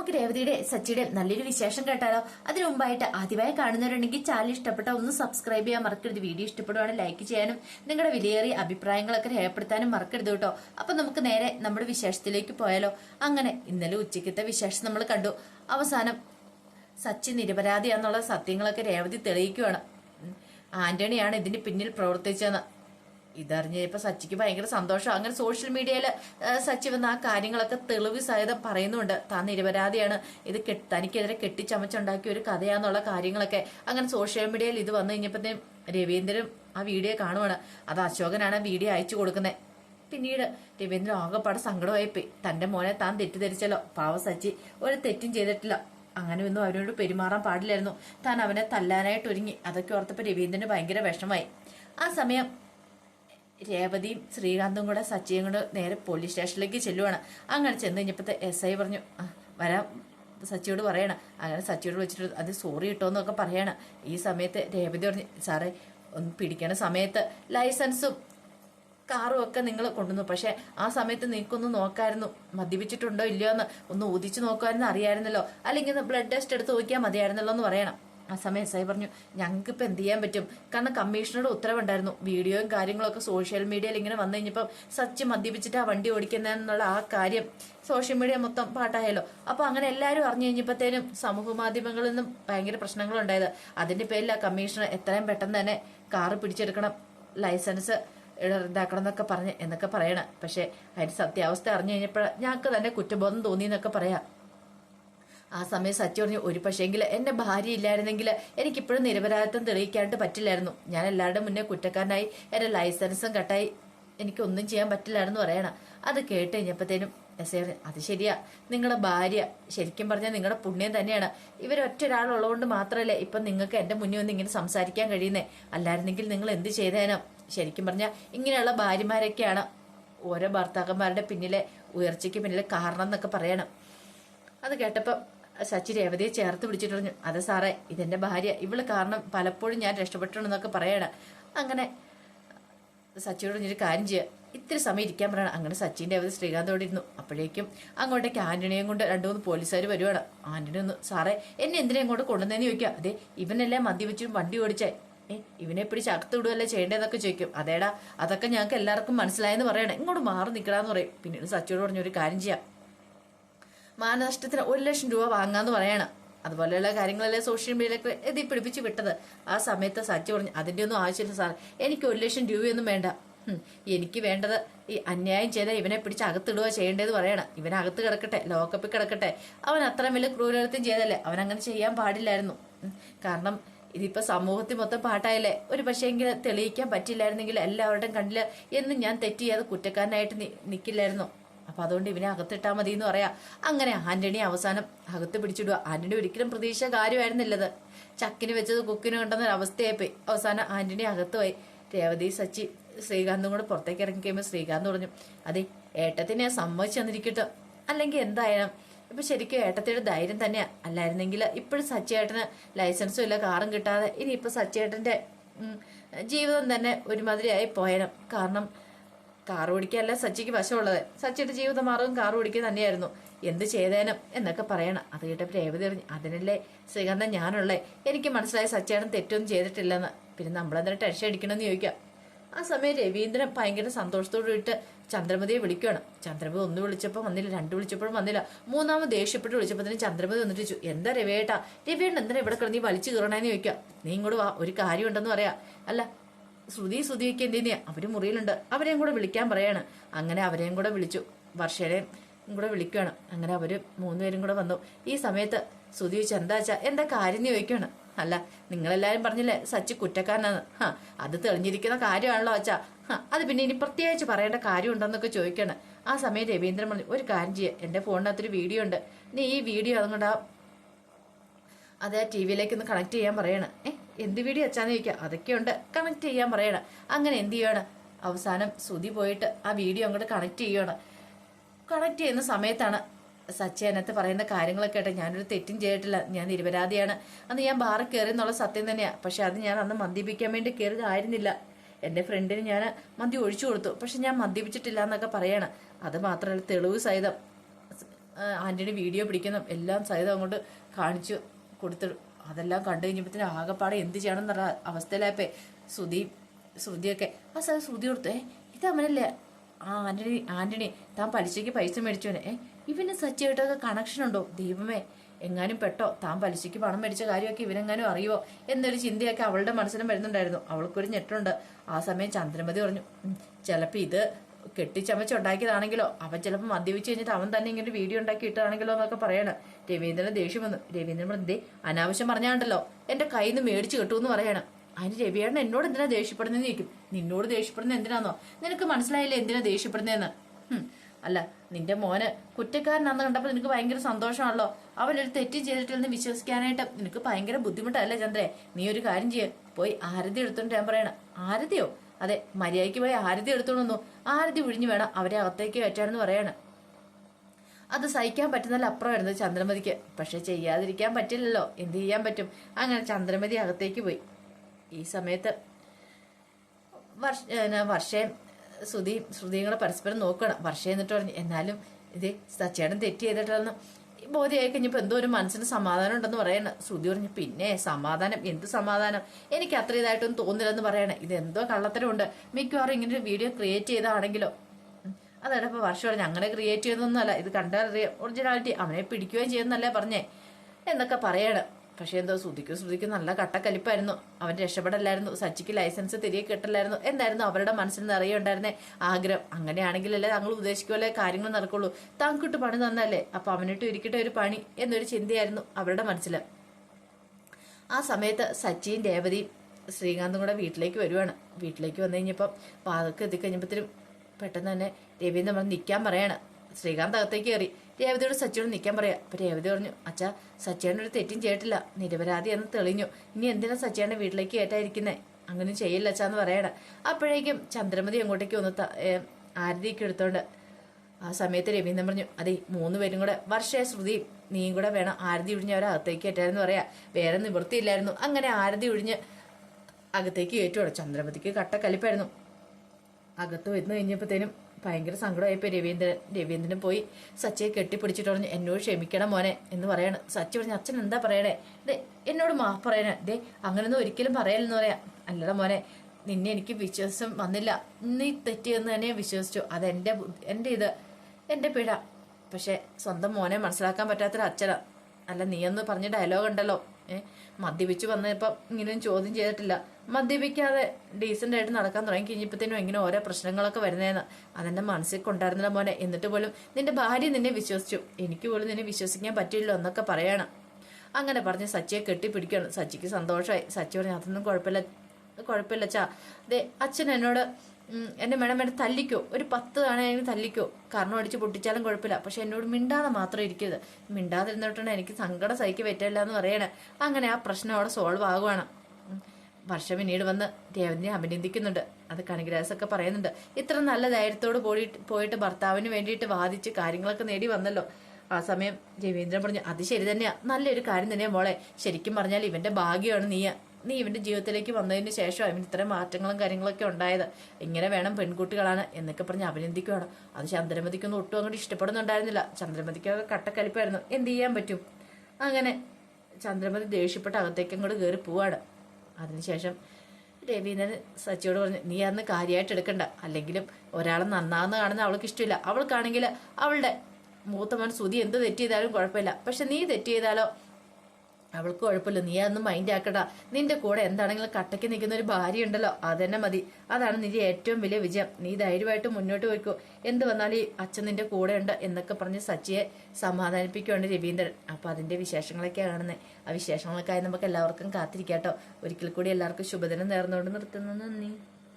നമുക്ക് രേവതിയുടെ സച്ചിയുടെ നല്ലൊരു വിശേഷം കേട്ടാലോ? അതിനു മുമ്പായിട്ട് ആദ്യമായി കാണുന്നവരുണ്ടെങ്കിൽ ചാനൽ ഇഷ്ടപ്പെട്ട ഒന്ന് സബ്സ്ക്രൈബ് ചെയ്യാൻ മറക്കരുത്. വീഡിയോ ഇഷ്ടപ്പെടുവാണ് ലൈക്ക് ചെയ്യാനും നിങ്ങളുടെ വിലയേറിയ അഭിപ്രായങ്ങളൊക്കെ രേഖപ്പെടുത്താനും മറക്കരുത് കേട്ടോ. അപ്പൊ നമുക്ക് നേരെ നമ്മുടെ വിശേഷത്തിലേക്ക് പോയാലോ? അങ്ങനെ ഇന്നലെ ഉച്ചയ്ക്കത്തെ വിശേഷം നമ്മൾ കണ്ടു. അവസാനം സച്ചി നിരപരാധിയാന്നുള്ള സത്യങ്ങളൊക്കെ രേവതി തെളിയിക്കുവാണ്. ഉം. ആന്റണിയാണ് ഇതിന് പിന്നിൽ പ്രവർത്തിച്ചതെന്ന്. ഇതറിഞ്ഞപ്പോ സച്ചിക്ക് ഭയങ്കര സന്തോഷം. അങ്ങനെ സോഷ്യൽ മീഡിയയിൽ സച്ചി വന്ന ആ കാര്യങ്ങളൊക്കെ തെളിവ് സഹിതം പറയുന്നുണ്ട്. താൻ നിരപരാധിയാണ്. ഇത് തനിക്കെതിരെ കെട്ടിച്ചമച്ചുണ്ടാക്കിയ ഒരു കഥയാന്നുള്ള കാര്യങ്ങളൊക്കെ അങ്ങനെ സോഷ്യൽ മീഡിയയിൽ ഇത് വന്നു കഴിഞ്ഞപ്പോ രവീന്ദ്രൻ ആ വീഡിയോ കാണുവാണ്. അത് അശോകനാണ് ആ വീഡിയോ അയച്ചു കൊടുക്കുന്നത് പിന്നീട് രവീന്ദ്രൻ ആകെപ്പാടെ സങ്കടമായി പോയി തന്റെ മോനെ താൻ തെറ്റിദ്ധരിച്ചല്ലോ. പാവ സച്ചി. ഒരു തെറ്റും ചെയ്തിട്ടില്ല. അങ്ങനെ ഒന്നും അവനോട് പെരുമാറാൻ പാടില്ലായിരുന്നു. താൻ അവനെ തല്ലാനായിട്ട് ഒരുങ്ങി. അതൊക്കെ ഓർത്തപ്പോ രവീന്ദ്രന് ഭയങ്കര വിഷമായി ആ സമയം രേവതിയും ശ്രീകാന്തും കൂടെ സച്ചിയും കൂടെ നേരെ പോലീസ് സ്റ്റേഷനിലേക്ക് ചെല്ലുവാണ്. അങ്ങനെ ചെന്ന് കഴിഞ്ഞപ്പോഴത്തെ എസ് ഐ പറഞ്ഞു വരാ. സച്ചിയോട് പറയണം. അങ്ങനെ സച്ചിയോട് വിളിച്ചിട്ട് അത് സോറി കിട്ടുമെന്നൊക്കെ പറയണം. ഈ സമയത്ത് രേവതി പറഞ്ഞു സാറേ ഒന്ന് പിടിക്കണ സമയത്ത് ലൈസൻസും കാറും ഒക്കെ നിങ്ങൾ കൊണ്ടുവന്നു. പക്ഷേ ആ സമയത്ത് നിങ്ങൾക്കൊന്ന് നോക്കായിരുന്നു. മദ്യപിച്ചിട്ടുണ്ടോ ഇല്ലയോ എന്ന് ഒന്ന് ഊതിച്ചു നോക്കുമായിരുന്നു അറിയായിരുന്നല്ലോ. അല്ലെങ്കിൽ ബ്ലഡ് ടെസ്റ്റ് എടുത്ത് നോക്കിയാൽ മതിയായിരുന്നല്ലോ എന്ന് പറയണം. ആ സമയം എസ് ഐ പറഞ്ഞു ഞങ്ങൾക്ക് ഇപ്പം എന്ത് ചെയ്യാൻ പറ്റും? കാരണം കമ്മീഷണറുടെ ഉത്തരവുണ്ടായിരുന്നു. വീഡിയോയും കാര്യങ്ങളൊക്കെ സോഷ്യൽ മീഡിയയിൽ ഇങ്ങനെ വന്നു കഴിഞ്ഞപ്പം സച്ച് മദ്യപിച്ചിട്ട് ആ വണ്ടി ഓടിക്കുന്നതെന്നുള്ള ആ കാര്യം സോഷ്യൽ മീഡിയ മൊത്തം പാട്ടായല്ലോ. അപ്പോൾ അങ്ങനെ എല്ലാവരും അറിഞ്ഞു കഴിഞ്ഞപ്പോഴത്തേനും സമൂഹ മാധ്യമങ്ങളിൽ നിന്നും ഭയങ്കര പ്രശ്നങ്ങളുണ്ടായത് അതിന്റെ പേരിൽ ആ കമ്മീഷണർ എത്രയും പെട്ടെന്ന് തന്നെ കാറ് പിടിച്ചെടുക്കണം ലൈസൻസ് ഇതാക്കണം എന്നൊക്കെ പറഞ്ഞ് എന്നൊക്കെ പറയണം. പക്ഷേ അതിന്റെ സത്യാവസ്ഥ അറിഞ്ഞു കഴിഞ്ഞപ്പോൾ ഞങ്ങൾക്ക് തന്നെ കുറ്റബോധം തോന്നി എന്നൊക്കെ പറയാം. ആ സമയം സത്യം പറഞ്ഞു ഒരു പക്ഷേങ്കിൽ എന്റെ ഭാര്യ ഇല്ലായിരുന്നെങ്കിൽ എനിക്കിപ്പോഴും നിരപരാധിത്വം തെളിയിക്കാനായിട്ട് പറ്റില്ലായിരുന്നു. ഞാൻ എല്ലാവരുടെ മുന്നേ കുറ്റക്കാരനായി എന്റെ ലൈസൻസും കട്ടായി. എനിക്കൊന്നും ചെയ്യാൻ പറ്റില്ലായിരുന്നു പറയണം. അത് കേട്ട് കഴിഞ്ഞപ്പോഴത്തേനും എസ് അത് ശരിയാ. നിങ്ങളുടെ ഭാര്യ ശരിക്കും പറഞ്ഞാൽ നിങ്ങളുടെ പുണ്യം തന്നെയാണ്. ഇവരൊറ്റ ഒരാളുള്ളതുകൊണ്ട് മാത്രമല്ലേ ഇപ്പം നിങ്ങൾക്ക് എന്റെ മുന്നിൽ വന്ന് ഇങ്ങനെ സംസാരിക്കാൻ കഴിയുന്നേ? അല്ലായിരുന്നെങ്കിൽ നിങ്ങൾ എന്ത് ചെയ്തേനോ? ശരിക്കും പറഞ്ഞാൽ ഇങ്ങനെയുള്ള ഭാര്യമാരൊക്കെയാണ് ഓരോ ഭർത്താക്കന്മാരുടെ പിന്നിലെ ഉയർച്ചയ്ക്ക് പിന്നിലെ കാരണം എന്നൊക്കെ പറയണം. അത് കേട്ടപ്പോൾ സച്ചി രേവതിയെ ചേർത്ത് പിടിച്ചിട്ട് പറഞ്ഞു അതെ സാറേ ഇതെന്റെ ഭാര്യ. ഇവൾ കാരണം പലപ്പോഴും ഞാൻ രക്ഷപ്പെട്ടുണ്ടെന്നൊക്കെ പറയണം. അങ്ങനെ സച്ചിയോട് പറഞ്ഞൊരു കാര്യം ചെയ്യുക ഇത്തിരി സമയം ഇരിക്കാൻ പറയണം. അങ്ങനെ സച്ചിന്റെ അവധി ശ്രീകാന്തോട് ഇരുന്നു. അപ്പോഴേക്കും അങ്ങോട്ടേക്ക് ആന്റണിയും കൊണ്ട് രണ്ടു മൂന്ന് പോലീസുകാർ വരുവാണ്. ആന്റണി ഒന്ന് സാറേ എന്നെ എന്തിനാ ഇങ്ങോട്ട് കൊണ്ടുവന്നേന്ന് ചോദിക്കുക അതെ ഇവനെല്ലാം മദ്യപിച്ചും വണ്ടി ഓടിച്ചേ. ഇവനെ പിടിച്ച് അകത്ത് വിടുവല്ലേ ചെയ്യേണ്ടതൊക്കെ ചോദിക്കും. അതേടാ അതൊക്കെ ഞങ്ങൾക്ക് എല്ലാവർക്കും മനസ്സിലായെന്ന് പറയണം. ഇങ്ങോട്ട് മാറി നിൽക്കണമെന്ന് പറയും. പിന്നീട് സച്ചിയോട് പറഞ്ഞൊരു കാര്യം ചെയ്യാം. മാനനഷ്ടത്തിന് ഒരു ലക്ഷം രൂപ വാങ്ങാന്ന് പറയണം. അതുപോലെയുള്ള കാര്യങ്ങളല്ലേ സോഷ്യൽ മീഡിയയിലൊക്കെ എതി പിടിപ്പിച്ച് വിട്ടത്. ആ സമയത്ത് സച്ചി പറഞ്ഞു അതിന്റെ ഒന്നും ആവശ്യമില്ല സാർ എനിക്ക് ഒരു ലക്ഷം രൂപയൊന്നും വേണ്ട. എനിക്ക് വേണ്ടത് ഈ അന്യായം ചെയ്ത ഇവനെ പിടിച്ച് അകത്തിടുക ചെയ്യേണ്ടത് പറയണം. ഇവനെ അകത്ത് കിടക്കട്ടെ ലോക്കപ്പിൽ കിടക്കട്ടെ. അവൻ അത്രയും വലിയ ക്രൂരത്വം ചെയ്തല്ലേ അവൻ അങ്ങനെ ചെയ്യാൻ പാടില്ലായിരുന്നു. കാരണം ഇതിപ്പോ സമൂഹത്തിൽ മൊത്തം പാട്ടായല്ലേ? ഒരു പക്ഷേങ്കിൽ തെളിയിക്കാൻ പറ്റില്ലായിരുന്നെങ്കിൽ എല്ലാവരുടെയും കണ്ടില്ല എന്നും ഞാൻ തെറ്റ് ചെയ്യാതെ കുറ്റക്കാരനായിട്ട് നിൽക്കില്ലായിരുന്നു അപ്പൊ അതുകൊണ്ട് ഇവനെ അകത്തിട്ടാ മതി എന്ന് പറയാ. അങ്ങനെ ആന്റണി അവസാനം അകത്ത് പിടിച്ചിടുക ആന്റണി ഒരിക്കലും പ്രതീക്ഷ കാര്യമായിരുന്നില്ലത്. ചക്കിന് വെച്ചത് കുക്കിന് കണ്ടെന്നൊരു അവസ്ഥയായിപ്പോയി അവസാനം ആന്റണി അകത്ത് പോയി രേവതി സച്ചി ശ്രീകാന്തും കൂടെ പുറത്തേക്ക് ഇറങ്ങി കഴിയുമ്പോൾ ശ്രീകാന്ത് പറഞ്ഞു അതെ ഏട്ടത്തിനെ സമ്മതിച്ചു തന്നിരിക്കട്ടോ. അല്ലെങ്കിൽ എന്തായാലും? ഇപ്പൊ ശരിക്കും ഏട്ടത്തിയുടെ ധൈര്യം തന്നെയാ. അല്ലായിരുന്നെങ്കിൽ ഇപ്പോഴും സച്ചിയേട്ടന് ലൈസൻസും ഇല്ല കാറും കിട്ടാതെ. ഇനി ഇപ്പൊ സച്ചിയേട്ടന്റെ ഉം, ജീവിതം തന്നെ ഒരുമാതിരിയായി പോയണം കാരണം കാർ ഓടിക്കാനല്ല സച്ചിക്ക് വശമുള്ളത്. സച്ചിയുടെ ജീവിത മാർഗം കാർ ഓടിക്കുക തന്നെയായിരുന്നു. എന്ത് ചെയ്തേനും എന്നൊക്കെ പറയണം. അത് കേട്ടപ്പോൾ രേവതി പറഞ്ഞു അതിനല്ലേ ശ്രീകാന്തൻ ഞാനുള്ളേ. എനിക്ക് മനസ്സിലായ സച്ചേടൻ തെറ്റൊന്നും ചെയ്തിട്ടില്ലെന്ന്. പിന്നെ നമ്മളെന്താ ടെൻഷൻ അടിക്കണമെന്ന് ചോദിക്കാം. ആ സമയം രവീന്ദ്രൻ ഭയങ്കര സന്തോഷത്തോട് വിട്ട് ചന്ദ്രമതിയെ വിളിക്കുകയാണ്. ചന്ദ്രമതി ഒന്ന് വിളിച്ചപ്പോൾ വന്നില്ല രണ്ട് വിളിച്ചപ്പോഴും വന്നില്ല. മൂന്നാമത് ദേഷ്യപ്പെട്ട് വിളിച്ചപ്പോൾ തന്നെ ചന്ദ്രമതി വന്നിട്ട് എന്താ രവിയേട്ടാ? രവിയേട്ടൻ എന്തിനാ ഇവിടെ കിടന്ന് നീ വലിച്ചു കയറണേന്ന് ചോദിക്കാം നീ ഇങ്ങോട്ട് വാ ഒരു കാര്യം ഉണ്ടെന്ന് പറയാ. അല്ല ശ്രുതി ശ്രുതിയൊക്കെ എന്ത് ചെയ്യുന്നേ അവർ മുറിയിലുണ്ട്. അവരെയും കൂടെ വിളിക്കാൻ പറയാണ്. അങ്ങനെ അവരെയും കൂടെ വിളിച്ചു. വർഷയുടെയും കൂടെ വിളിക്കുകയാണ് അങ്ങനെ അവർ മൂന്നുപേരും കൂടെ വന്നു. ഈ സമയത്ത് ശ്രുതി ചോദിച്ചു എന്താ വെച്ചാ എന്താ കാര്യം? ചോദിക്കുകയാണ് അല്ല നിങ്ങളെല്ലാരും പറഞ്ഞില്ലേ സച്ചി കുറ്റക്കാരനാണ് ഹാ അത് തെളിഞ്ഞിരിക്കുന്ന കാര്യമാണല്ലോ അച്ഛാ. അത് പിന്നെ ഇനി പ്രത്യേകിച്ച് പറയേണ്ട കാര്യം ഉണ്ടെന്നൊക്കെ ചോദിക്കുകയാണ് ആ സമയം രവീന്ദ്രൻ പറഞ്ഞു ഒരു കാര്യം ചെയ്യുക എന്റെ ഫോണിനകത്തൊരു വീഡിയോ ഉണ്ട്. നീ ഈ വീഡിയോ അതുകൊണ്ട് അതെ ടി വിയിലേക്ക് ഒന്ന് കണക്ട് ചെയ്യാൻ പറയാണ്. എന്ത് വീഡിയോ വെച്ചാന്ന് ചോദിക്കുക? അതൊക്കെയുണ്ട്. കണക്ട് ചെയ്യാൻ പറയണം. അങ്ങനെ എന്ത് ചെയ്യണം അവസാനം സുതി പോയിട്ട് ആ വീഡിയോ അങ്ങോട്ട് കണക്ട് ചെയ്യണം കണക്ട് ചെയ്യുന്ന സമയത്താണ് സച്ചി അതിനകത്ത് പറയുന്ന കാര്യങ്ങളൊക്കെ ആയിട്ട് ഞാനൊരു തെറ്റും ചെയ്തിട്ടില്ല. ഞാൻ നിരപരാധിയാണ്. അന്ന് ഞാൻ ബാറിൽ കയറി എന്നുള്ള സത്യം തന്നെയാണ് പക്ഷെ അത് ഞാൻ അന്ന് മദ്യപിക്കാൻ വേണ്ടി കയറിയതായിരുന്നില്ല. എന്റെ ഫ്രണ്ടിന് ഞാൻ മദ്യം ഒഴിച്ചു കൊടുത്തു. പക്ഷെ ഞാൻ മദ്യപിച്ചിട്ടില്ല എന്നൊക്കെ പറയണം. അത് മാത്രമല്ല തെളിവ് സഹിതം. ആ, ആന്റണി വീഡിയോ പിടിക്കുന്ന. എല്ലാം സഹിതം അങ്ങോട്ട് കാണിച്ചു കൊടുത്തു അതെല്ലാം കണ്ടു കഴിഞ്ഞപ്പോഴത്തേന് ആകെപ്പാടെ എന്ത് ചെയ്യണം എന്നുള്ള അവസ്ഥയിലായപ്പോ ശ്രുതി ശ്രുതിയൊക്കെ ആ സാർ ശ്രുതി കൊടുത്തു ഏ ഇത് അവനല്ലേ ആ ആന്റണി ആന്റണി താൻ പലിശയ്ക്ക് പൈസ മേടിച്ചോനെ ഏ ഇവന് സച്ചിയായിട്ടൊക്കെ കണക്ഷൻ ഉണ്ടോ? ദൈവമേ എങ്ങാനും പെട്ടോ? താൻ പലിശയ്ക്ക് പണം മേടിച്ച കാര്യമൊക്കെ ഇവനെങ്ങാനും അറിയുമോ എന്നൊരു ചിന്തയൊക്കെ അവളുടെ മനസ്സിലും വരുന്നുണ്ടായിരുന്നു. അവൾക്കൊരു ഞെട്ടുണ്ട്. ആ സമയം ചന്ദ്രമതി പറഞ്ഞു ചിലപ്പോൾ ചിലപ്പോ ഇത് കെട്ടിച്ചമച്ചുണ്ടാക്കിയതാണെങ്കിലോ? അവൻ ചിലപ്പോൾ മദ്യപിച്ച് കഴിഞ്ഞിട്ട് അവൻ തന്നെ ഇങ്ങനെ വീഡിയോ ഉണ്ടാക്കി ഇട്ടതാണെങ്കിലോ എന്നൊക്കെ പറയണം. രവീന്ദ്രന് ദേഷ്യം വന്നു രവീന്ദ്രൻ പറഞ്ഞു അനാവശ്യം പറഞ്ഞാണ്ടല്ലോ. എന്റെ കയ്യിൽ നിന്ന് മേടിച്ചു കിട്ടൂ എന്ന് പറയണം. അതിന് രവിയേട്ടൻ എന്നോട് എന്തിനാ ദേഷ്യപ്പെടുന്നതെന്ന് ചോദിക്കും. നിന്നോട് ദേഷ്യപ്പെടുന്നത് എന്തിനാന്നോ? നിനക്ക് മനസ്സിലായില്ലേ എന്തിനാ ദേഷ്യപ്പെടുന്നതെന്ന്? അല്ല നിന്റെ മോന് കുറ്റക്കാരനാന്ന് കണ്ടപ്പോൾ നിനക്ക് ഭയങ്കര സന്തോഷമാണല്ലോ. അവനൊരു തെറ്റും ചെയ്തിട്ടില്ലെന്ന് വിശ്വസിക്കാനായിട്ട് നിനക്ക് ഭയങ്കര ബുദ്ധിമുട്ടല്ലേ ചന്ദ്രേ? നീ ഒരു കാര്യം ചെയ്യ. പോയി ആരതി എടുത്തോണ്ട് ഞാൻ പറയണം. ആരതിയോ? അതെ മര്യാദയ്ക്ക് പോയി ആരതി എടുത്തോണ്ടു ആരതി ഒഴിഞ്ഞു വേണം അവരെ അകത്തേക്ക് കയറ്റാണെന്ന് പറയാണ്. അത് സഹിക്കാൻ പറ്റുന്നതിൽ അപ്പുറമായിരുന്നു ചന്ദ്രമതിക്ക്. പക്ഷെ ചെയ്യാതിരിക്കാൻ പറ്റില്ലല്ലോ. എന്ത് ചെയ്യാൻ പറ്റും? അങ്ങനെ ചന്ദ്രമതി അകത്തേക്ക് പോയി. ഈ സമയത്ത് വർഷ വർഷയും ശ്രുതിയും ശ്രുതിയും കൂടെ പരസ്പരം നോക്കണം. വർഷ എന്നിട്ട് പറഞ്ഞു എന്നാലും ഇത് സച്ചേടൻ തെറ്റ് ചെയ്തിട്ടൊന്നും ബോധ്യമായി കഴിഞ്ഞപ്പോൾ എന്തോ ഒരു മനസ്സിന് സമാധാനം ഉണ്ടെന്ന് പറയണ. ശ്രുതി പറഞ്ഞു പിന്നെ സമാധാനം? എന്ത് സമാധാനം? എനിക്ക് അത്ര ഇതായിട്ടൊന്നും തോന്നില്ലെന്ന് പറയണേ. ഇത് എന്തോ കള്ളത്തരമുണ്ട്. മിക്കവാറും ഇങ്ങനെ ഒരു വീഡിയോ ക്രിയേറ്റ് ചെയ്താണെങ്കിലോ അതായത് അതാണ് ഇപ്പൊ വർഷം പറഞ്ഞു അങ്ങനെ ക്രിയേറ്റ് ചെയ്തൊന്നുമല്ല ഇത് കണ്ടാൽ ഒറിജിനാലിറ്റി അവനെ പിടിക്കുകയും ചെയ്യുന്നല്ലേ പറഞ്ഞേ? എന്നൊക്കെ പറയണം. പക്ഷെ എന്തോ ശ്രുതിക്കും ശ്രുതിക്കും നല്ല കട്ടക്കലിപ്പായിരുന്നു. അവൻ രക്ഷപ്പെടല്ലായിരുന്നു. സച്ചിക്ക് ലൈസൻസ് തിരികെ കിട്ടില്ലായിരുന്നു. എന്തായിരുന്നു അവരുടെ മനസ്സിൽ നിറയുണ്ടായിരുന്നേ ആഗ്രഹം. അങ്ങനെയാണെങ്കിലല്ലേ താങ്കൾ ഉദ്ദേശിക്കുമല്ലേ കാര്യങ്ങൾ നടക്കുള്ളൂ. താങ്കിട്ട് പണി തന്നല്ലേ അപ്പൊ അവനിട്ട് ഇരിക്കട്ടെ ഒരു പണി എന്നൊരു ചിന്തയായിരുന്നു അവരുടെ മനസ്സിൽ. ആ സമയത്ത് സച്ചിയും രേവതിയും ശ്രീകാന്തും കൂടെ വീട്ടിലേക്ക് വരുവാണ്. വീട്ടിലേക്ക് വന്നു കഴിഞ്ഞപ്പം പാതക്ക് എത്തിക്കഴിഞ്ഞപ്പോഴത്തേനും പെട്ടെന്ന് തന്നെ രവീന്ദ്രൻ പറഞ്ഞ് നിൽക്കാൻ പറയാണ്. ശ്രീകാന്ത് അകത്തേക്ക് കയറി. രേവതിയോട് സച്ചിയോട് നിൽക്കാൻ പറയാം. അപ്പൊ രേവതി പറഞ്ഞു അച്ഛാ സച്ചേടെ ഒരു തെറ്റും ചെയ്തിട്ടില്ല. നിരപരാധി എന്ന് തെളിഞ്ഞു. ഇനി എന്തിനാ സച്ചേടെ വീട്ടിലേക്ക് കയറ്റായിരിക്കുന്നേ അങ്ങനെ ചെയ്യില്ല അച്ഛാ എന്ന് പറയണം. അപ്പോഴേക്കും ചന്ദ്രമതി അങ്ങോട്ടേക്ക് വന്ന് ആരതിയൊക്കെ എടുത്തോണ്ട് ആ സമയത്ത് രവീന്ദ്രൻ പറഞ്ഞു അതെ മൂന്ന് പേരും കൂടെ വർഷ ശ്രുതി നീയും കൂടെ വേണം. ആരതി ഒഴിഞ്ഞ് അവരെ അകത്തേക്ക് കയറ്റായിരുന്നു പറയാ. വേറെ നിവൃത്തിയില്ലായിരുന്നു. അങ്ങനെ ആരതി ഒഴിഞ്ഞ് അകത്തേക്ക് കയറ്റുവാണ്. ചന്ദ്രമതിക്ക് കട്ട കലിപ്പായിരുന്നു അകത്ത് വരുന്നു കഴിഞ്ഞപ്പോഴത്തേനും ഭയങ്കര സങ്കടമായിപ്പോയി രവീന്ദ്രൻ രവീന്ദ്രൻ പോയി സച്ചിയെ കെട്ടിപ്പിടിച്ചിട്ട് പറഞ്ഞു എന്നോട് ക്ഷമിക്കണം മോനെ എന്ന് പറയാണ്. സച്ചി പറഞ്ഞു അച്ഛൻ എന്താ പറയണേ? ദേ എന്നോട് മാ പറയണേ. ദേ അങ്ങനൊന്നും ഒരിക്കലും പറയലെന്ന് പറയാം. അല്ലടാ മോനെ നിന്നെ എനിക്ക് വിശ്വാസം വന്നില്ല. നീ തെറ്റിയെന്ന് തന്നെ വിശ്വസിച്ചു. അതെന്റെ എന്റെ ഇത് എന്റെ പിഴ. പക്ഷേ സ്വന്തം മോനെ മനസ്സിലാക്കാൻ പറ്റാത്തൊരു അച്ഛനാ. അല്ല നീ നീയൊന്ന് പറഞ്ഞ ഡയലോഗ് ഉണ്ടല്ലോ. മദ്യപിച്ച് വന്നപ്പോൾ ഇങ്ങനെയും ചോദ്യം ചെയ്തിട്ടില്ല. മദ്യപിക്കാതെ ഡീസന്റ് ആയിട്ട് നടക്കാൻ തുടങ്ങി കഴിഞ്ഞപ്പോഴത്തേനും ഇങ്ങനെ ഓരോ പ്രശ്നങ്ങളൊക്കെ വരുന്നതെന്ന് അതെന്റെ മനസ്സിൽ കൊണ്ടായിരുന്നില്ല മോനെ. എന്നിട്ട് പോലും നിന്റെ ഭാര്യ നിന്നെ വിശ്വസിച്ചു. എനിക്ക് പോലും നിന്നെ വിശ്വസിക്കാൻ പറ്റില്ല എന്നൊക്കെ പറയണം. അങ്ങനെ പറഞ്ഞ് സച്ചിയെ കെട്ടിപ്പിടിക്കുകയാണ്. സച്ചിക്ക് സന്തോഷമായി സച്ചി പറഞ്ഞു അതൊന്നും കുഴപ്പമില്ല കുഴപ്പമില്ല ചാ. അതെ അച്ഛൻ എന്നോട് എന്നെ മേഡം വേണം തല്ലിക്കോ. ഒരു പത്ത് തവണ എനിക്ക് തല്ലിക്കോ. കാരണം അടിച്ച് പൊട്ടിച്ചാലും കുഴപ്പമില്ല. പക്ഷെ എന്നോട് മിണ്ടാതെ മാത്രം ഇരിക്കരുത്. മിണ്ടാതിരുന്നിട്ടാണ് എനിക്ക് സങ്കടം സഹിക്ക് പറ്റില്ല എന്ന് പറയണേ. അങ്ങനെ ആ പ്രശ്നം അവിടെ സോൾവ് ആകുവാണ്. വർഷം പിന്നീട് വന്ന് രേവതിനെ അഭിനന്ദിക്കുന്നുണ്ട്. അത് കണിഗ്രാസൊക്കെ പറയുന്നുണ്ട്. ഇത്ര നല്ല ധൈര്യത്തോട് പോയി പോയിട്ട് ഭർത്താവിന് വേണ്ടിയിട്ട് വാദിച്ച് കാര്യങ്ങളൊക്കെ നേടി വന്നല്ലോ. ആ സമയം രവീന്ദ്രൻ പറഞ്ഞു അത് ശരി തന്നെയാ. നല്ലൊരു കാര്യം തന്നെയാ മോളെ. ശരിക്കും പറഞ്ഞാൽ ഇവന്റെ ഭാഗ്യമാണ് നീ നീ ഇവന്റെ ജീവിതത്തിലേക്ക് വന്നതിന് ശേഷം അവൻ ഇത്രയും മാറ്റങ്ങളും കാര്യങ്ങളൊക്കെ ഉണ്ടായത്. ഇങ്ങനെ വേണം പെൺകുട്ടികളാണ് എന്നൊക്കെ പറഞ്ഞ് അഭിനന്ദിക്കുകയാണ് അത് ചന്ദ്രമതിക്കൊന്നും ഒട്ടും അങ്ങോട്ട് ഇഷ്ടപ്പെടുന്നുണ്ടായിരുന്നില്ല. ചന്ദ്രമതിക്കൊക്കെ കട്ടക്കലിപ്പായിരുന്നു. എന്ത് ചെയ്യാൻ പറ്റും? അങ്ങനെ ചന്ദ്രമതി ദേഷ്യപ്പെട്ട് അകത്തേക്ക് അങ്ങോട്ട് കയറി പോവാണ്. അതിനുശേഷം രവീന്ദ്രൻ സച്ചിയോട് പറഞ്ഞു നീ അന്ന് കാര്യമായിട്ട് എടുക്കണ്ട. അല്ലെങ്കിലും ഒരാളെ നന്നാന്ന് കാണുന്ന അവൾക്ക് ഇഷ്ടമില്ല. അവൾക്കാണെങ്കിൽ അവളുടെ മൂത്ത മോൻ സുതി എന്ത് തെറ്റ് ചെയ്താലും കുഴപ്പമില്ല. പക്ഷെ നീ തെറ്റ് ചെയ്താലോ? അവൾക്ക് കുഴപ്പമില്ല. നീ അതൊന്നും മൈൻഡ് ആക്കടാ നിന്റെ കൂടെ എന്താണെങ്കിലും കട്ടയ്ക്ക് നിൽക്കുന്ന ഒരു ഭാര്യ ഉണ്ടല്ലോ അതന്നെ മതി. അതാണ് നിന്റെ ഏറ്റവും വലിയ വിജയം. നീ ധൈര്യമായിട്ട് മുന്നോട്ട് പോയിക്കോ. എന്ത് വന്നാലും ഈ അച്ഛൻ നിന്റെ കൂടെ ഉണ്ട് എന്നൊക്കെ പറഞ്ഞ് സച്ചിയെ സമാധാനിപ്പിക്കുകയാണ് രവീന്ദ്രൻ. അപ്പൊ അതിന്റെ വിശേഷങ്ങളൊക്കെ കാണുന്നത് ആ വിശേഷങ്ങളൊക്കെ ആയി നമുക്ക് എല്ലാവർക്കും കാത്തിരിക്കാട്ടോ. ഒരിക്കൽ കൂടി എല്ലാവർക്കും ശുഭദിനം നേർന്നുകൊണ്ട് നിർത്തുന്നു. നന്ദി.